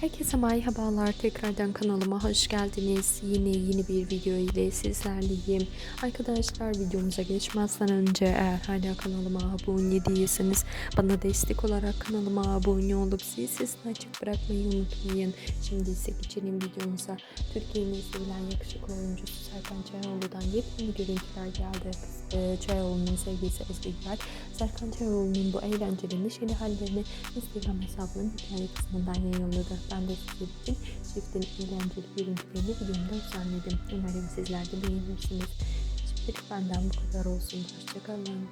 Herkese merhabalar. Tekrardan kanalıma hoş geldiniz. Yine yeni bir video ile sizlerleyim. Arkadaşlar videomuza geçmezden önce eğer hala kanalıma abone değilseniz bana destek olarak kanalıma abone olup zil sesini açık bırakmayı unutmayın. Şimdi ise geçelim videomuza. Türkiye'nin sevilen yakışıklı oyuncusu Serkan Çayoğlu'dan yepyeni görüntüler geldi. Ee, Çayoğlu'nun sevgilisi Ezgi Güler, Serkan Çayoğlu'nun bu eğlenceli neşeli hallerini Instagram hesabının hikaye kısmından yayınladı. Ben de sizler için çiftin eğlenceli görüntülerini videomda düzenledim. Umarım sizler de beğenirsiniz. Şimdilik benden bu kadar olsun. Hoşçakalın.